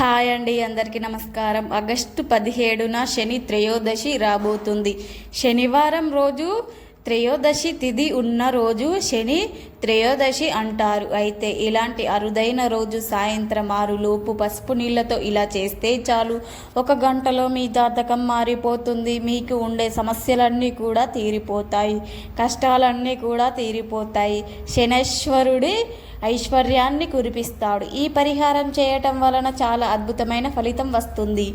Hi అండి అందరికీ నమస్కారం. ఆగస్టు పదిహేడున శని త్రయోదశి రాబోతుంది. శనివారం రోజు త్రయోదశి తిథి ఉన్న రోజు శని త్రయోదశి అంటారు. అయితే ఇలాంటి అరుదైన రోజు సాయంత్రం ఆరు లోపు పసుపు నీళ్ళతో ఇలా చేస్తే చాలు. ఒక గంటలో మీ జాతకం మారిపోతుంది. మీకు ఉండే సమస్యలన్నీ కూడా తీరిపోతాయి. కష్టాలన్నీ కూడా తీరిపోతాయి. శనేశ్వరుడి ఐశ్వర్యాన్ని కురిపిస్తాడు. ఈ పరిహారం చేయటం వలన చాలా అద్భుతమైన ఫలితం వస్తుంది.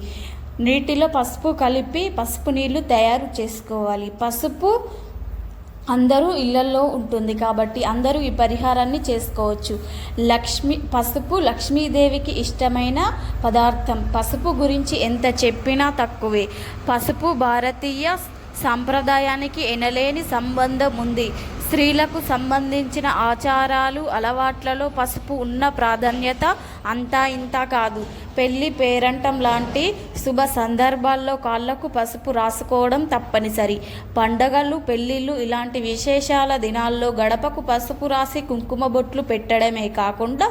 నీటిలో పసుపు కలిపి పసుపు నీళ్ళు తయారు చేసుకోవాలి. పసుపు అందరూ ఇళ్ళలో ఉంటుంది కాబట్టి అందరూ ఈ పరిహారాన్ని చేసుకోవచ్చు. లక్ష్మి పసుపు లక్ష్మీదేవికి ఇష్టమైన పదార్థం. పసుపు గురించి ఎంత చెప్పినా తక్కువే. పసుపు భారతీయ సాంప్రదాయానికి ఎనలేని సంబంధం ఉంది. స్త్రీలకు సంబంధించిన ఆచారాలు అలవాట్లలో పసుపు ఉన్న ప్రాధాన్యత అంతా ఇంత కాదు. పెళ్ళి పేరంటం లాంటి శుభ సందర్భాల్లో కాళ్ళకు పసుపు రాసుకోవడం తప్పనిసరి. పండగలు పెళ్ళిళ్ళు ఇలాంటి విశేషాల దినాల్లో గడపకు పసుపు రాసి కుంకుమ బొట్లు పెట్టడమే కాకుండా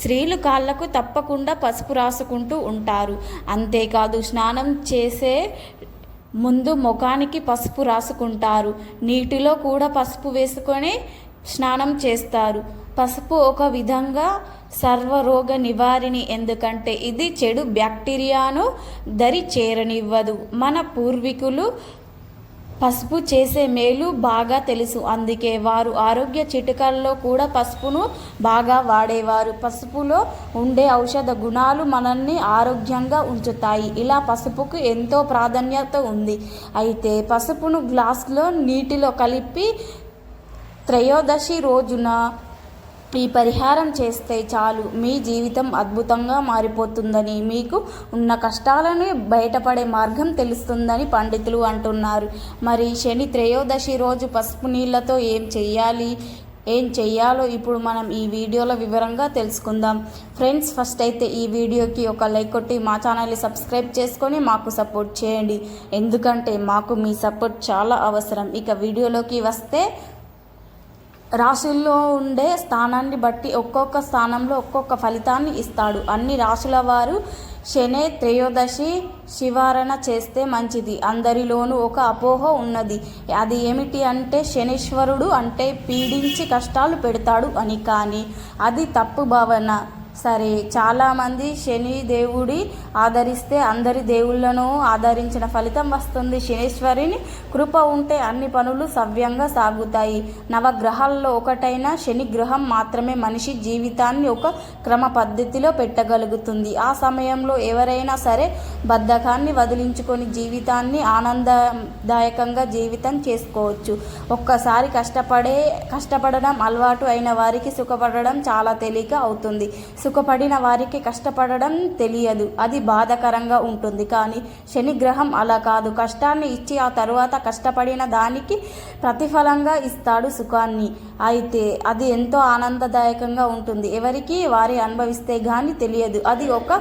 స్త్రీలు కాళ్ళకు తప్పకుండా పసుపు రాసుకుంటూ ఉంటారు. అంతేకాదు స్నానం చేసే ముందు ముఖానికి పసుపు రాసుకుంటారు. నీటిలో కూడా పసుపు వేసుకొని స్నానం చేస్తారు. పసుపు ఒక విధంగా సర్వరోగ నివారిణి ఎందుకంటే ఇది చెడు బ్యాక్టీరియాను దరి చేరనివ్వదు మన పూర్వీకులు పసుపు చేసే మేలు బాగా తెలుసు. అందుకే వారు ఆరోగ్య చిటికల్లో కూడా పసుపును బాగా వాడేవారు. పసుపులో ఉండే ఔషధ గుణాలు మనల్ని ఆరోగ్యంగా ఉంచుతాయి. ఇలా పసుపుకు ఎంతో ప్రాధాన్యత ఉంది. అయితే పసుపును గ్లాస్లో నీటిలో కలిపి త్రయోదశి రోజున ఈ పరిహారం చేస్తే చాలు. మీ జీవితం అద్భుతంగా మారిపోతుందని మీకు ఉన్న కష్టాలను బయటపడే మార్గం తెలుస్తుందని పండితులు అంటున్నారు. మరి శని త్రయోదశి రోజు పసుపు నీళ్ళతో ఏం చెయ్యాలి? ఏం చెయ్యాలో ఇప్పుడు మనం ఈ వీడియోలో వివరంగా తెలుసుకుందాం. ఫ్రెండ్స్ ఫస్ట్ అయితే ఈ వీడియోకి ఒక లైక్ కొట్టి మా ఛానల్ని సబ్స్క్రైబ్ చేసుకొని మాకు సపోర్ట్ చేయండి. ఎందుకంటే మాకు మీ సపోర్ట్ చాలా అవసరం. ఇక వీడియోలోకి వస్తే రాశుల్లో ఉండే స్థానాన్ని బట్టి ఒక్కొక్క స్థానంలో ఒక్కొక్క ఫలితాన్ని ఇస్తాడు. అన్ని రాశుల వారు శనే త్రయోదశి శివారణ చేస్తే మంచిది. అందరిలోనూ ఒక అపోహ ఉన్నది. అది ఏమిటి అంటే శనీశ్వరుడు అంటే పీడించి కష్టాలు పెడతాడు అని కానీ అది తప్పు భావన. సరే చాలామంది శని దేవుడి ఆదరిస్తే అందరి దేవుళ్ళను ఆదరించిన ఫలితం వస్తుంది. శనీశ్వరిని కృప ఉంటే అన్ని పనులు సవ్యంగా సాగుతాయి. నవగ్రహాల్లో ఒకటైన శని గ్రహం మాత్రమే మనిషి జీవితాన్ని ఒక క్రమ పద్ధతిలో పెట్టగలుగుతుంది. ఆ సమయంలో ఎవరైనా సరే బద్ధకాన్ని వదిలించుకొని జీవితాన్ని ఆనందదాయకంగా జీవితం చేసుకోవచ్చు. ఒక్కసారి కష్టపడే కష్టపడడం అలవాటు అయిన వారికి సుఖపడడం చాలా తేలిక అవుతుంది. సుఖపడిన వారికి కష్టపడడం తెలియదు. అది బాధకరంగా ఉంటుంది. కానీ శనిగ్రహం అలా కాదు. కష్టాన్ని ఇచ్చి ఆ తరువాత కష్టపడిన దానికి ప్రతిఫలంగా ఇస్తాడు సుఖాన్ని. అయితే అది ఎంతో ఆనందదాయకంగా ఉంటుంది. ఎవరికి వారి అనుభవిస్తే కానీ తెలియదు. అది ఒక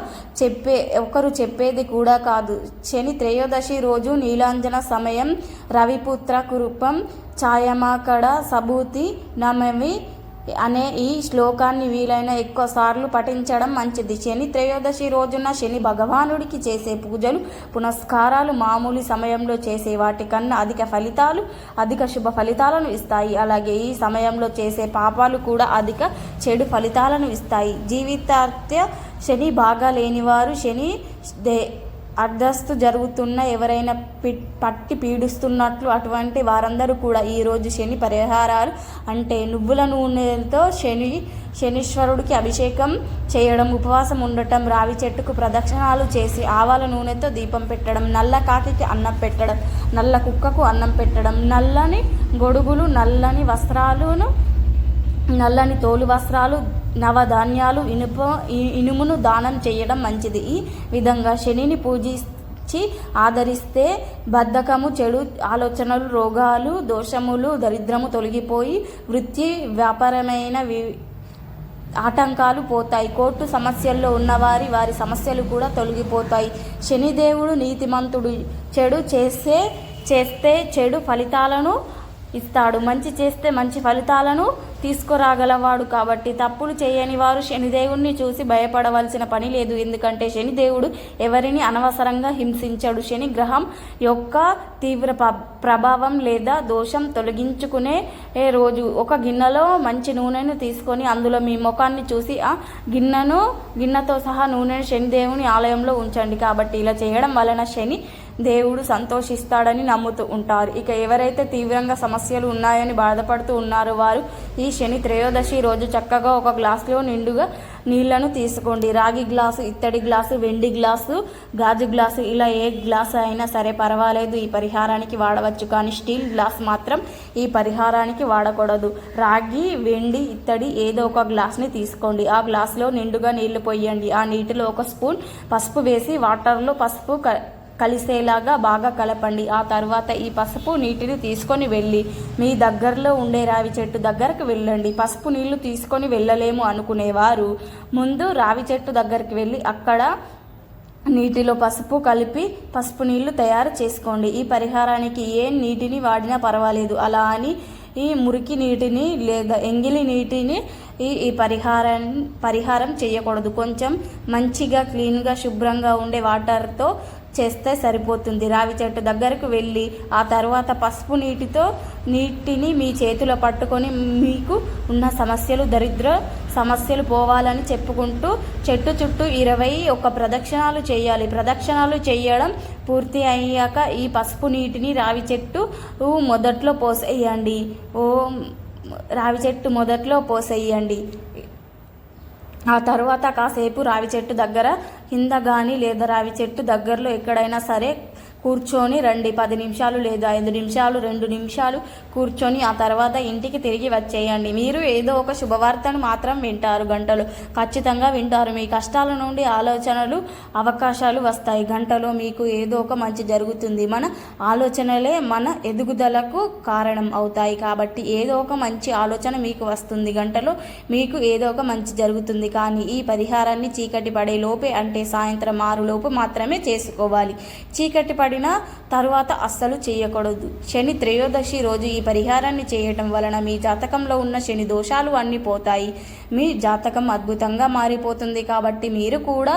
చెప్పే ఒకరు చెప్పేది కూడా కాదు. శని త్రయోదశి రోజు నీలాంజన సమయం రవిపుత్ర కురుపం ఛాయమాకడ సబూతి నమవి అనే ఈ శ్లోకాన్ని వీలైన ఎక్కువ సార్లు పఠించడం మంచిది. శని త్రయోదశి రోజున శని భగవానుడికి చేసే పూజలు పునస్కారాలు మామూలు సమయంలో చేసే వాటికన్నా అధిక ఫలితాలు అధిక శుభ ఫలితాలను ఇస్తాయి. అలాగే ఈ సమయంలో చేసే పాపాలు కూడా అధిక చెడు ఫలితాలను ఇస్తాయి. జీవితార్థ శని బాగా లేనివారు శని దే అర్ధస్తు జరుగుతున్న ఎవరైనా పి పట్టి పీడిస్తున్నట్లు అటువంటి వారందరూ కూడా ఈరోజు శని పరిహారాలు అంటే నువ్వుల నూనెలతో శని శనీశ్వరుడికి అభిషేకం చేయడం ఉపవాసం ఉండటం రావి చెట్టుకు ప్రదక్షిణాలు చేసి ఆవాల నూనెతో దీపం పెట్టడం నల్ల కాకికి అన్నం పెట్టడం నల్ల కుక్కకు అన్నం పెట్టడం నల్లని గొడుగులు నల్లని వస్త్రాలను నల్లని తోలు వస్త్రాలు నవధాన్యాలు ఇనుప ఇనుమును దానం చేయడం మంచిది. ఈ విధంగా శనిని పూజించి ఆదరిస్తే బద్ధకము చెడు ఆలోచనలు రోగాలు దోషములు దరిద్రము తొలగిపోయి వృత్తి వ్యాపారమైన వి ఆటంకాలు పోతాయి. కోర్టు సమస్యల్లో ఉన్నవారి వారి సమస్యలు కూడా తొలగిపోతాయి. శనిదేవుడు నీతిమంతుడు. చెడు చేస్తే చేస్తే చెడు ఫలితాలను ఇస్తాడు. మంచి చేస్తే మంచి ఫలితాలను తీసుకురాగలవాడు కాబట్టి తప్పులు చేయని వారు శనిదేవుణ్ణి చూసి భయపడవలసిన పని లేదు. ఎందుకంటే శనిదేవుడు ఎవరిని అనవసరంగా హింసించడు. శని గ్రహం యొక్క తీవ్ర ప్రభావం లేదా దోషం తొలగించుకునే రోజు ఒక గిన్నెలో మంచి నూనెను తీసుకొని అందులో మీ ముఖాన్ని చూసి ఆ గిన్నెను గిన్నెతో సహా నూనెను శనిదేవుని ఆలయంలో ఉంచండి. కాబట్టి ఇలా చేయడం వలన శని దేవుడు సంతోషిస్తాడని నమ్ముతూ ఉంటారు. ఇక ఎవరైతే తీవ్రంగా సమస్యలు ఉన్నాయని బాధపడుతూ ఉన్నారో వారు ఈ శని త్రయోదశి రోజు చక్కగా ఒక గ్లాసులో నిండుగా నీళ్ళను తీసుకోండి. రాగి గ్లాసు ఇత్తడి గ్లాసు వెండి గ్లాసు గాజు గ్లాసు ఇలా ఏ గ్లాసు అయినా సరే పర్వాలేదు. ఈ పరిహారానికి వాడవచ్చు. కానీ స్టీల్ గ్లాస్ మాత్రం ఈ పరిహారానికి వాడకూడదు. రాగి వెండి ఇత్తడి ఏదో ఒక గ్లాస్ని తీసుకోండి. ఆ గ్లాసులో నిండుగా నీళ్ళు పోయండి. ఆ నీటిలో ఒక స్పూన్ పసుపు వేసి వాటర్లో పసుపు కలిసేలాగా బాగా కలపండి. ఆ తర్వాత ఈ పసుపు నీటిని తీసుకొని వెళ్ళి మీ దగ్గరలో ఉండే రావి చెట్టు దగ్గరకు వెళ్ళండి. పసుపు నీళ్ళు తీసుకొని వెళ్ళలేము అనుకునేవారు. ముందు రావి చెట్టు దగ్గరికి వెళ్ళి అక్కడ నీటిలో పసుపు కలిపి పసుపు నీళ్ళు తయారు చేసుకోండి. ఈ పరిహారానికి ఏ నీటిని వాడినా పర్వాలేదు. అలా అని ఈ మురికి నీటిని లేదా ఎంగిలి నీటిని ఈ ఈ పరిహారం పరిహారం చేయకూడదు. కొంచెం మంచిగా క్లీన్గా శుభ్రంగా ఉండే వాటర్తో చేస్తే సరిపోతుంది. రావి చెట్టు దగ్గరకు వెళ్ళి ఆ తర్వాత పసుపు నీటితో నీటిని మీ చేతిలో పట్టుకొని మీకు ఉన్న సమస్యలు దరిద్ర సమస్యలు పోవాలని చెప్పుకుంటూ చెట్టు చుట్టూ ఇరవై ఒక ప్రదక్షిణాలు చేయాలి. ప్రదక్షిణాలు చేయడం పూర్తి అయ్యాక ఈ పసుపు నీటిని రావి చెట్టు మొదట్లో పోసేయండి. ఓ రావి చెట్టు మొదట్లో పోసేయండి. ఆ తర్వాత కాసేపు రావి చెట్టు దగ్గర కింద కానీ లేదా రావి చెట్టు దగ్గరలో ఎక్కడైనా సరే కూర్చొని రండి. పది నిమిషాలు లేదా ఐదు నిమిషాలు రెండు నిమిషాలు కూర్చొని ఆ తర్వాత ఇంటికి తిరిగి వచ్చేయండి. మీరు ఏదో ఒక శుభవార్తను మాత్రం వింటారు గంటలు. ఖచ్చితంగా వింటారు. మీ కష్టాల నుండి ఆలోచనలు అవకాశాలు వస్తాయి. గంటలో మీకు ఏదో ఒక మంచి జరుగుతుంది. మన ఆలోచనలే మన ఎదుగుదలకు కారణం అవుతాయి. కాబట్టి ఏదో ఒక మంచి ఆలోచన మీకు వస్తుంది. గంటలో మీకు ఏదో ఒక మంచి జరుగుతుంది. కానీ ఈ పరిహారాన్ని చీకటి పడే లోపే అంటే సాయంత్రం ఆరు లోపు మాత్రమే చేసుకోవాలి. చీకటి పడే పడిన తరువాత అస్సలు చేయకూడదు. శని త్రయోదశి రోజు ఈ పరిహారాన్ని చేయటం వలన మీ జాతకంలో ఉన్న శని దోషాలు అన్నీ పోతాయి. మీ జాతకం అద్భుతంగా మారిపోతుంది కాబట్టి మీరు కూడా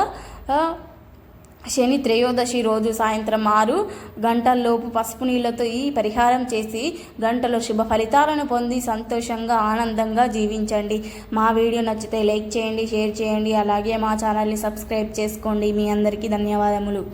శని త్రయోదశి రోజు సాయంత్రం ఆరు గంటల్లోపు పసుపు నీళ్ళతో ఈ పరిహారం చేసి గంటలో శుభ ఫలితాలను పొంది సంతోషంగా ఆనందంగా జీవించండి. మా వీడియో నచ్చితే లైక్ చేయండి షేర్ చేయండి. అలాగే మా ఛానల్ని సబ్స్క్రైబ్ చేసుకోండి. మీ అందరికీ ధన్యవాదములు.